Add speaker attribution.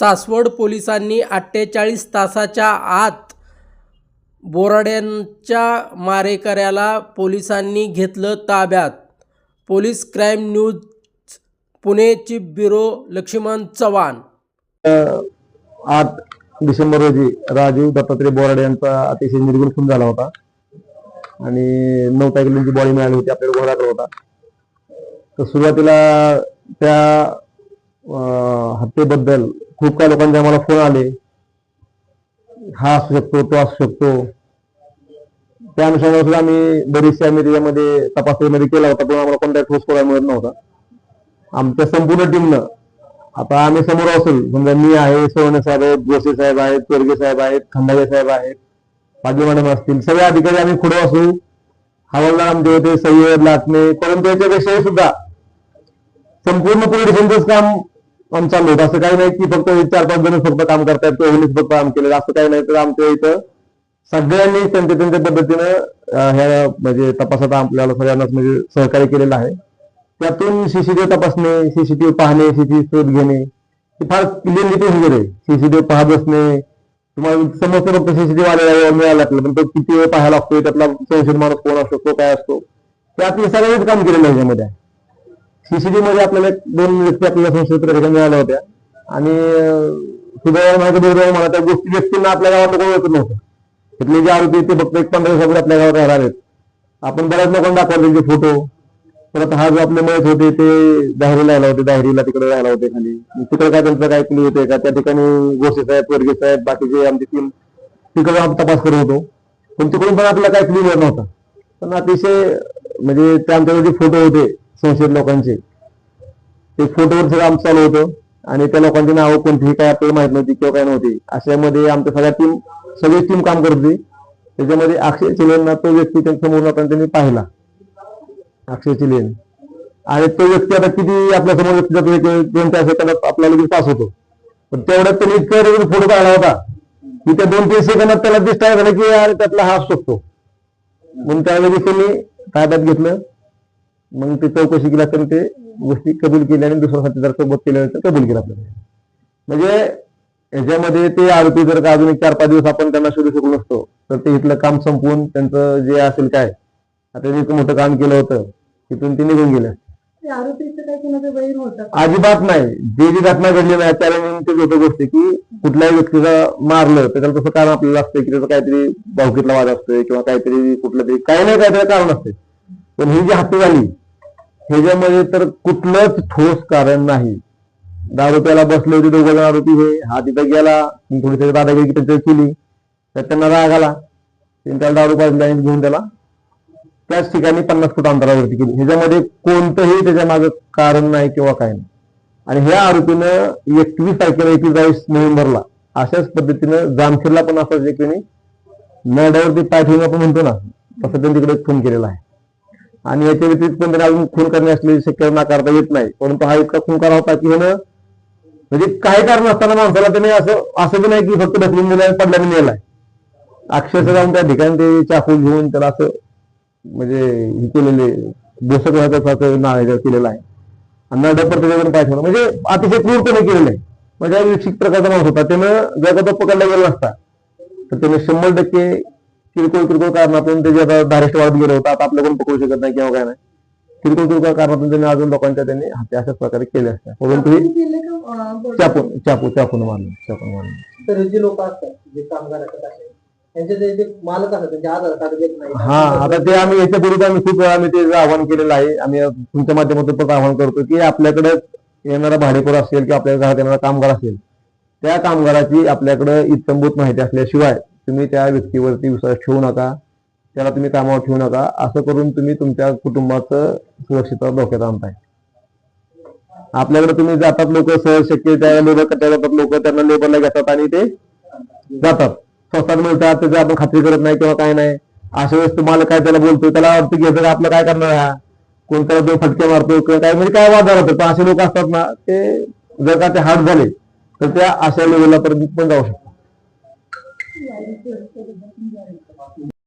Speaker 1: सासवड पोलिसांनी अठ्ठेचाळीस तासाच्या आत बोराड्यांच्या मारेकऱ्याला पोलिसांनी घेतलं ताब्यात. Police crime news Pune chief bureau Laxman Chavan.
Speaker 2: आठ डिसेंबर रोजी राजीव दत्तात्रय बोराडे यांचा अतिशय निर्गुण खून झाला होता. आणि नऊ तारखेची बॉडी मिळाली होती आपल्याला घोडाकडे होता. तर सुरुवातीला त्या हत्येबद्दल खूप काही लोकांचे आम्हाला फोन आले. हा असू शकतो तो असू शकतो. त्या अनुषंगाने सुद्धा आम्ही बरीचशी आम्ही त्याच्यामध्ये तपासणीमध्ये केला होता पण आम्हाला कोणताही ठोस पुरावा मिळत नव्हता. आमच्या संपूर्ण टीमनं आता आम्ही समोर असेल समजा मी आहे सोने साहेब आहेत जोशी साहेब आहेत तोरगे साहेब आहेत खंडागे साहेब आहेत पाटील मॅडम असतील सगळे अधिकारी आम्ही पुढे असू. हवालदार आमचे होते सय्यद लाटणे परंतु याच्यापेक्षाही सुद्धा संपूर्ण पोलिटिशियनचंच काम आम चालू होतं असं काही नाही की फक्त चार पाच जण फक्त काम करतायत तो एवढीच फक्त काम केलेलं असं काही नाही. तर आमच्या इथं सगळ्यांनी त्यांच्या त्यांच्या पद्धतीनं ह्या म्हणजे तपासात आपल्याला सगळ्यांनाच म्हणजे सहकार्य केलेलं आहे. त्यातून सीसीटीव्ही तपासणे सीसीटीव्ही पाहणे सीसीटीव्ही शोध घेणे हे फार क्लिअरली वगैरे. आहे सीसीटीव्ही पाहत बसणे. तुम्हाला समजतं फक्त सीसीटीव्ही आलेला मिळाला लागलं पण तो किती वेळ पाहायला लागतोय त्यातला संशयित माणूस कोण असतो तो काय असतो. त्यात हे सगळ्यांनीच काम केलेलं आहे याच्यामध्ये. सीसीटीव्ही मध्ये आपल्याला एक दोन व्यक्ती आपल्याला संशयित त्या मिळाल्या होत्या. आणि सुदैवाने माहिती दुर्दैव म्हणा त्या गोष्टी व्यक्तींना आपल्या गावात कोण ओळखत नव्हतं तिथले जे आरोपी ते फक्त एक पंधरा दिवसापूर्वी आपल्या गावात राहणार आहेत. आपण बऱ्याच लोकांना दाखवले त्यांचे फोटो. परत हा जो आपले मयत होते ते दाहिरीला राहिला होते दाहिरीला तिकडे राहिला होते खाली. तिकडे काय त्यांचं काय क्लू होते का? त्या ठिकाणी गोसे साहेब वर्गे साहेब बाकीचे आमची टीम तिकडे आपण तपास करत होतो. पण तिकडून पण आपल्याला काय क्लिअर नव्हता. पण अतिशय म्हणजे त्यांच्याकडे जे फोटो होते संशयित लोकांचे. ते फोटोवर सगळं आमचं चालू होतं. आणि त्या लोकांची नावं कोणतीही काय आपल्याला माहीत नव्हती किंवा काय नव्हती. अशामध्ये आमच्या सगळ्या टीम सगळी टीम काम करत होती. त्याच्यामध्ये अक्षय चिलेनना तो व्यक्ती त्यांच्यासमोर जाताना त्यांनी पाहिला. अक्षय चिलेन. आणि तो व्यक्ती आता किती आपल्यासमोर व्यक्ती जातो दोन चार सेकंदात आपल्याला लगेच पास होतो. पण तेवढ्यात त्यांनी इतका फोटो काढला होता की त्या दोन तीन सेकंदात त्याला दिसता झालं की यार त्यातला हा शकतो म्हणून त्यावेळी त्यांनी ताब्यात घेतलं. मग ते चौकशी केली असताना ते गोष्टी कबूल केल्या आणि दुसऱ्या साथीदार सोबत केल्यानंतर कबूल केलं आपल्याला म्हणजे याच्यामध्ये ते आरोपी जर का अजून एक चार पाच दिवस आपण त्यांना शोधू शकलो नसतो तर ते इथलं काम संपवून त्यांचं जे असेल काय आता इतकं मोठं काम केलं होतं तिथून ते निघून गेलं? अजिबात नाही. जे जी घटना घडली नाही त्याला नेहमी तेच होतं गोष्ट की कुठल्याही व्यक्तीला मारलं तर त्याला तसं कारण आपल्याला असतं की त्याचं काहीतरी भावकीतला वाद असतोय किंवा काहीतरी कुठलं तरी काही नाही काहीतरी कारण असते पण ही जी हत्या झाली ह्याच्यामध्ये तर कुठलंच ठोस कारण नाही. दारुप्याला बसले होते दोघं जण आरोपी हे. हा तिथं गेला. थोडी दादागिरी त्यांच्यावर केली. तर त्यांना राग आला. त्याला दारू पाहिजे घेऊन त्याला त्याच ठिकाणी पन्नास फूट अंतरावरती केली. ह्याच्यामध्ये कोणतंही त्याच्या मागं कारण नाही किंवा काय नाही. आणि ह्या आरोपीनं एकवीस तारखेला एकेचाळीस नोव्हेंबरला अशाच पद्धतीनं जामखेडला पण असाच एक त्यांनी नरड्यावरती पाय ठेवून आपण म्हणतो ना तसं त्यांनी तिकडे फोन केलेला आहे. आणि याच्या व्यतिरिक्त पण त्याने अजून खून करणे असलेली शक्यता नाकारता येत नाही. परंतु हा इतका खूनकार होता की ह्यानं म्हणजे काही कारण असताना माणसाला त्याने असं असं बी नाही की फक्त ढकलून दिलं पडल्याने नेलाय. अक्षरशः जाऊन त्या ठिकाणी ते चाकू घेऊन त्याला असं म्हणजे हे केलेले दोषक व्हायचं नाव केलेला केलेलं आहे. आणि नडपर त्याच्याकडून पाय ठेवणं म्हणजे अतिशय क्रूरपणे केलेलं. आहे म्हणजे हा प्रकारचा माणूस होता. त्यानं जर का तो पकडला गेला नसता. तर त्याने शंभर टक्के किरकोळ किरकोळ कारणातून त्याची आता धारेष्ट वाढत गेलं होतं आता आपल्याकडून पकडू शकत नाही किंवा काय नाही. किरकोळ किरकोळ कारणातून त्यांनी अजून लोकांच्या त्यांनी हत्या अशाच प्रकारे केल्या असत्या परंतु ही चाकू चाकू चाकून मारलं चाकून मारलं
Speaker 3: तर जे लोक असतात जे कामगार असतात असे, त्यांचे जे जे मालक असतात त्यांचे आधार कार्ड देत नाही.
Speaker 2: हा आता ते आम्ही याच्यापूर्वी आम्ही खूप वेळा आम्ही ते आव्हान केलेलं आहे. आम्ही तुमच्या माध्यमातून पण आव्हान करतो की आपल्याकडे येणारा भाडेकरू असेल किंवा आपल्या घरात येणारा कामगार असेल त्या कामगाराची आपल्याकडे इत्तंभूत माहिती असल्याशिवाय तुम्ही त्या व्यक्तीवरती विश्वास ठेवू नका त्याला तुम्ही कामावर ठेवू नका असं करून तुम्ही तुमच्या कुटुंबाचं सुरक्षितता धोक्यात आणताय. आपल्याकडे तुम्ही जातात लोक सहज शक्य त्या लेबर कट्ट्या जातात लोक त्यांना लेबरला घेतात आणि ते जातात. स्वस्तात मिळतात त्याची आपण खात्री करत नाही किंवा काय नाही. अशा वेळेस तुम्हाला काय त्याला बोलतो त्याला वाटतं की याचं आपलं काय करणार हा? कोण त्याला दोन फटके मारतो किंवा काय म्हणजे काय वाद होतो पण असे लोक असतात ना ते जर का ते हार्ड झाले तर त्या अशा लेवलला पर्यंत पण जाऊ शकतात. Why is it so